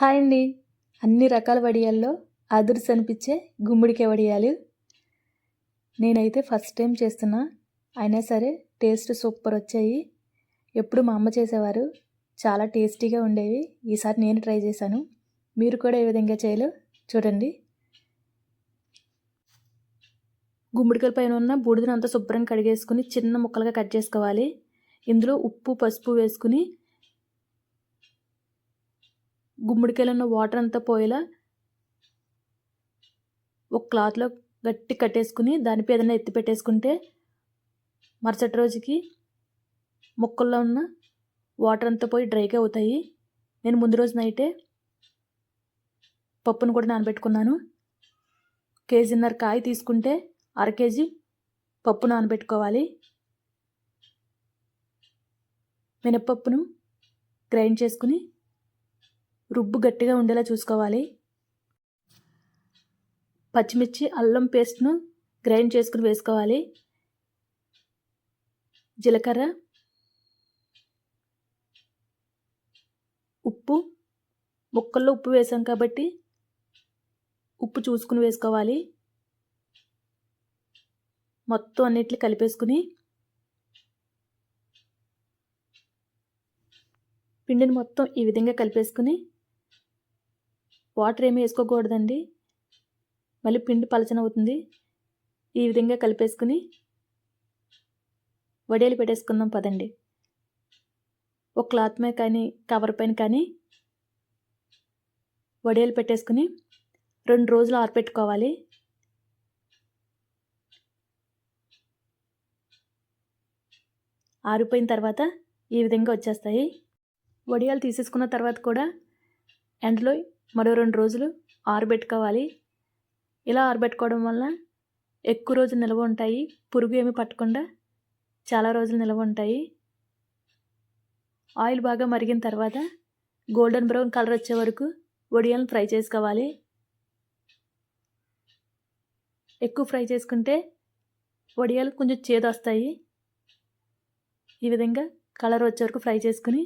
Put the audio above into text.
Hi అండి. అన్ని రకాల వడియాల్లో అదుర్స్ అనిపించే గుమ్మడికాయ వడియాలు. నేనైతే ఫస్ట్ టైం చేస్తున్నా. అయినా సరే టేస్ట్ సూపర్ వచ్చాయి. ఎప్పుడు మా అమ్మ చేసేవారు. చాలా టేస్టీగా ఉండేవి. ఈసారి నేను ట్రై చేశాను. మీరు కూడా ఏ విధంగా చేయాలో చూడండి. గుమ్మడికాయల పైన ఉన్న బూడిదను అంతా శుభ్రంగా కడిగేసుకుని చిన్న ముక్కలుగా కట్ చేసుకోవాలి. ఇందులో ఉప్పు పసుపు వేసుకుని గుమ్మడికాయలు ఉన్న వాటర్ అంతా పోయేలా ఒక క్లాత్లో గట్టి కట్టేసుకుని దానిపై ఏదైనా ఎత్తి పెట్టేసుకుంటే మరుసటి రోజుకి మొక్కల్లో ఉన్న వాటర్ అంతా పోయి డ్రైగా అవుతాయి. నేను ముందు రోజు నైటే పప్పును కూడా నానబెట్టుకున్నాను. కేజీన్నర కాయ తీసుకుంటే అర కేజీ పప్పు నానబెట్టుకోవాలి. మినప్పప్పును గ్రైండ్ చేసుకుని రుబ్బు గట్టిగా ఉండేలా చూసుకోవాలి. పచ్చిమిర్చి అల్లం పేస్ట్ను గ్రైండ్ చేసుకుని వేసుకోవాలి. జీలకర్ర ఉప్పు ముక్కల్లో ఉప్పు వేసాం కాబట్టి ఉప్పు చూసుకుని వేసుకోవాలి. మొత్తం అన్నిటిని కలిపేసుకుని పిండిని మొత్తం ఈ విధంగా కలిపేసుకుని వాటర్ ఏమీ వేసుకోకూడదండి. మళ్ళీ పిండి పలచన అవుతుంది ఈ విధంగా కలిపేసుకుని వడియాలు పెట్టేసుకుందాం పదండి. ఒక క్లాత్ మీద కానీ కవర్ పైన కానీ వడియాలు పెట్టేసుకుని రెండు రోజులు ఆరపెట్టుకోవాలి. ఆరిపోయిన తర్వాత ఈ విధంగా వచ్చేస్తాయి. వడియాలు తీసేసుకున్న తర్వాత కూడా ఎండలో మరో రెండు రోజులు ఆరబెట్టుకోవాలి. ఇలా ఆరబెట్టుకోవడం వల్ల ఎక్కువ రోజులు నిల్వ ఉంటాయి. పురుగు ఏమి పట్టకుండా చాలా రోజులు నిల్వ ఉంటాయి. ఆయిల్ బాగా మరిగిన తర్వాత గోల్డెన్ బ్రౌన్ కలర్ వచ్చే వరకు వడియాలను ఫ్రై చేసుకోవాలి. ఎక్కువ ఫ్రై చేసుకుంటే వడియాలు కొంచెం చేదు వస్తాయి ఈ విధంగా కలర్ వచ్చే వరకు ఫ్రై చేసుకుని